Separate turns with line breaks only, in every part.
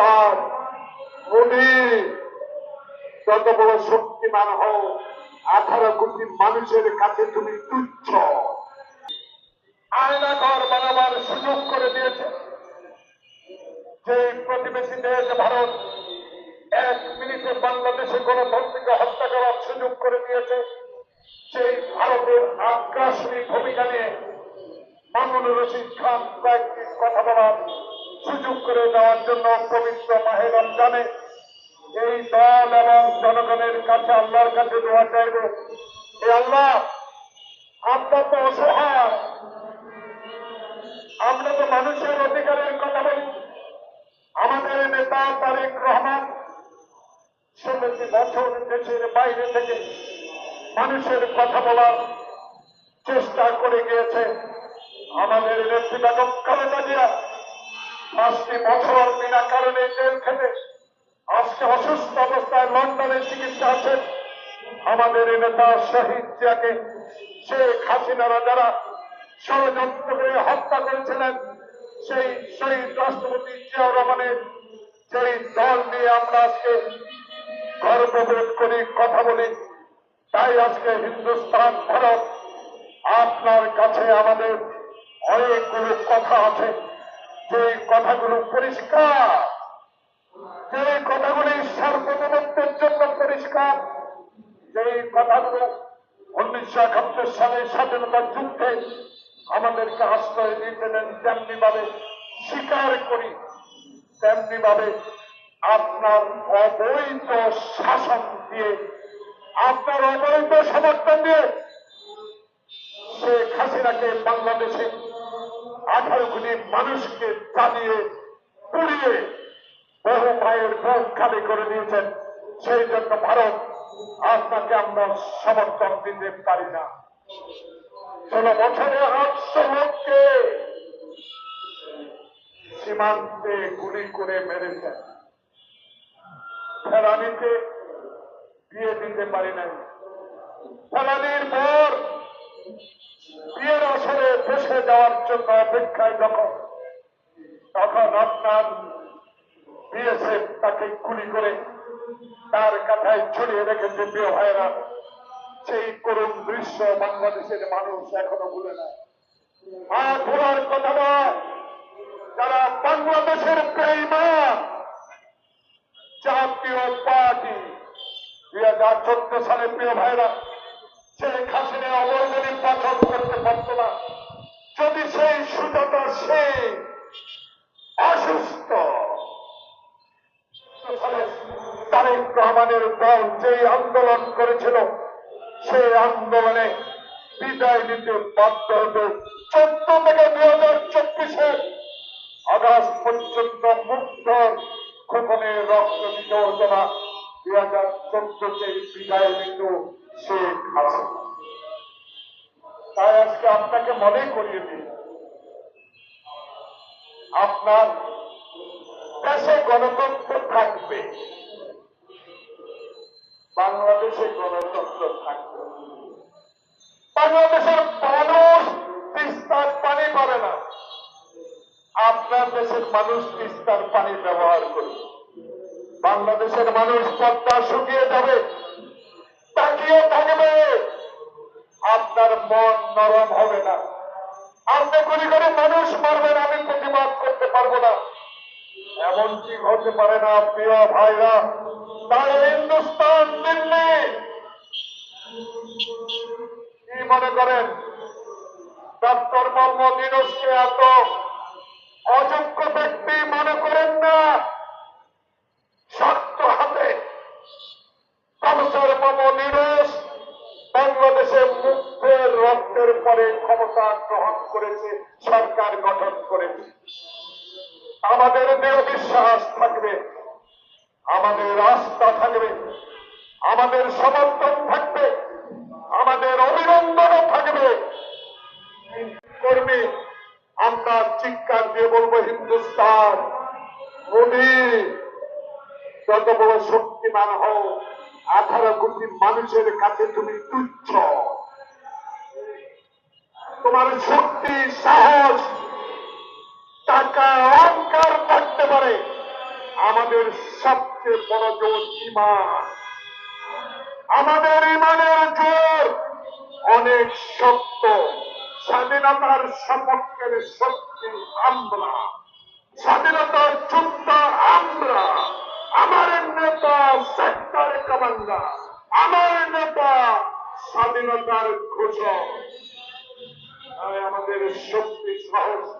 হিন্দুস্তান মোদী যত বড় শক্তিমান হও, আঠারো কোটি মানুষের কাছে তুমি তুচ্ছ। আয়না ঘর বানাবার সুযোগ করে দিয়েছে। যে প্রতিবেশী দেশ ভারত এক মিনিটে বাংলাদেশে গণতন্ত্রকে হত্যা করার সুযোগ করে দিয়েছে, সেই ভারতের আগ্রাসনী ভূমিকা নিয়ে মামুন রশিদ খান কয়েকটি কথা বলার সুযোগ করে দেওয়ার জন্য পবিত্র মাহে রমজানে এই দল এবং জনগণের কাছে আল্লাহর কাছে দোয়া চাইব। এ আল্লাহ, আমরা তো অসহায়। আমরা তো মানুষের অধিকারের কথা বলি। আমাদের নেতা তারেক রহমান ষোলোটি বছর দেশের বাইরে থেকে মানুষের কথা বলার চেষ্টা করে গিয়েছে। আমাদের নেত্রী বেগম খালেদা জিয়া পাঁচটি বছর বিনা কারণে জেল খেতে আজকে অসুস্থ অবস্থায় লন্ডনে চিকিৎসা আছেন আমাদের নেতা শহীদ জিয়াকে শেখ হাসিনারা যারা ষড়যন্ত্র করে হত্যা করেছিলেন, সেই শহীদ রাষ্ট্রপতি জিয়াউর রহমানের সেই দল নিয়ে আমরা আজকে গর্ববোধ করি, কথা বলি, তাই আজকে হিন্দুস্তান ভারত আপনার কাছে আমাদের অনেকগুলো কথা আছে। যে কথাগুলো পরিষ্কার যে কথাগুলি সার্বভৌমত্বের জন্য পরিষ্কার যে কথাগুলো উনিশশো একাত্তর সালে স্বাধীনতার যুদ্ধে আমাদেরকে আশ্রয় দিয়েছিলেন তেমনি ভাবে স্বীকার করি তেমনি ভাবে আপনার অবৈধ শাসন দিয়ে, আপনার অবৈধ সমর্থন দিয়ে শেখ হাসিনাকে বাংলাদেশে আঠারো কোটি মানুষকে চালিয়ে পুড়িয়ে বহু মায়ের বুক খালি করে দিয়েছেন। সেই জন্য ভারত আপনাকে আমরা সমর্থন দিতে পারি না। ষোলো বছরে আটশো লোককে সীমান্তে গুলি করে মেরেছেন। ফেরানিতে বিয়ে দিতে পারি নাই। ফেরানির পর বিয়ের আসরে বসে যাওয়ার জন্য অপেক্ষায় যখন, তখন আপনার বিএসএফ তাকে গুলি করে তার কাথায় ছড়িয়ে রেখেছে প্রিয় ভাইরা সেই করুণ দৃশ্য বাংলাদেশের মানুষ এখনও ভুলে না। আর ভোলার কথা নয় যারা বাংলাদেশের প্রেমান জাতীয় পার্টি, দুই হাজার চোদ্দ সালে প্রিয় ভাইরা শেখ হাসিনা অবৈধ নির্বাচন করতে পারত না যদি সেই সুযোগটা সে অসুস্থ। তারেক রহমানের দল যে আন্দোলন করেছিল, সেই আন্দোলনে বিদায় নিতে বাধ্য হতো চোদ্দ থেকে দুই হাজার চব্বিশের আগস্ট পর্যন্ত মুক্ত খোকনের রক্ত দিতে হতো না দুই হাজার চোদ্দতে বিদায় নিত শেখ হাসিনা। তাই আজকে আপনাকে মনে করিয়ে দিই আপনার দেশে গণতন্ত্র থাকবে। বাংলাদেশে গণতন্ত্র থাকবে। বাংলাদেশের মানুষ তিস্তার পানি পারে না। আপনার দেশের মানুষ তিস্তার পানি ব্যবহার করবে। বাংলাদেশের মানুষ পদ্মা শুকিয়ে যাবে, তাকিয়ে থাকবে। আপনার মন নরম হবে না আপনি গুলি করে মানুষ মারবেন আমি প্রতিবাদ করতে পারব না এমন কি হতে পারে না, প্রিয় ভাইরা। তাই হিন্দুস্তান, দিল্লি। কি মনে করেন? ডক্টর মোহাম্মদ ইউনুসকে এত অযোগ্য ব্যক্তি মনে করেন না? শক্ত হাতে প্রফেসর মোহাম্মদ ইউনুস বাংলাদেশে মুক্তের রক্তের পরে ক্ষমতা গ্রহণ করেছে, সরকার গঠন করেছে। আমাদের দৃঢ় বিশ্বাস থাকবে। আমাদের আস্থা থাকবে। আমাদের সমর্থন থাকবে। আমাদের অভিনন্দনও থাকবে। কর্মী, আমরা চিৎকার দিয়ে বলব, হিন্দুস্তান, মোদী, যত বড় শক্তিমান হও, আঠারো কোটি মানুষের কাছে তুমি তুচ্ছ। তোমার শক্তি, সাহস টাকা অহংকার থাকতে পারে। আমাদের সবচেয়ে বড় জোর ইমান আমাদের ইমানের জোর অনেক শক্ত। স্বাধীনতার সপক্ষের শক্তি আমরা। স্বাধীনতার যোদ্ধা আমরা। আমার নেতা সেক্টর কমান্ডার। আমার নেতা স্বাধীনতার ঘোষক। আমাদের শক্তি সাহস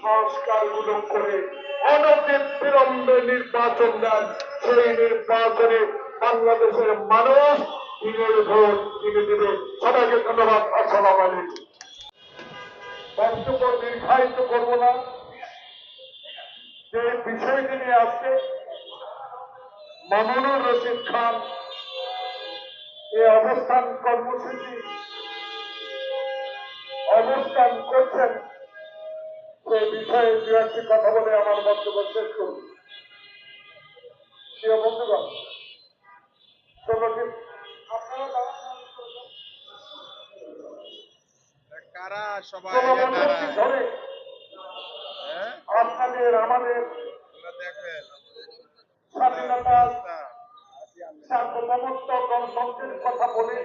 সংস্কারগুলো করে অনতি বিলম্বে নির্বাচন দেন। সেই নির্বাচনে বাংলাদেশের মানুষ দিনের ভোট দিনে দিবে। সবাইকে ধন্যবাদ। আসসালাম বক্তব্য করব না। যে বিষয়টি নিয়ে আসছে মামুনুর রশিদ খান এই অবস্থান কর্মসূচি অবস্থান করছেন। সে বিষয়ে দু একটি কথা বলে আমার বক্তব্য শেষ করব প্রিয় বন্ধুগণ।
কারা সবাই?
ধরে
হ্যাঁ?
আপনাদের আমাদের
তোমরা
স্বাধীনতা সার্বভৌমত্ব গণতন্ত্রের কথা বলেই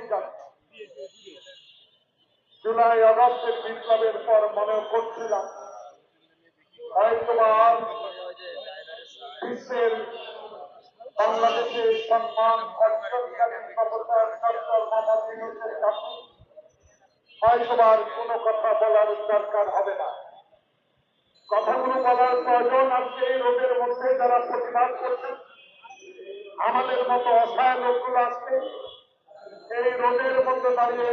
জুলাই আগস্টের বিপ্লবের পর মনে করছিলাম হয়তোবা আর বিশ্বের বাংলাদেশের সম্মান অর্জনকারী প্রফেসর ডক্টর মোহাম্মদ ইউনুসের কাছে হয়তোবা আর কোনো কথা বলার দরকার হবে না। কথাগুলো বলার প্রয়োজন আজকে এই রোগের মধ্যে যারা প্রতিবাদ করছেন, আমাদের মতো অসহায় লোকগুলো আসছে এই রোদের মধ্যে দাঁড়িয়ে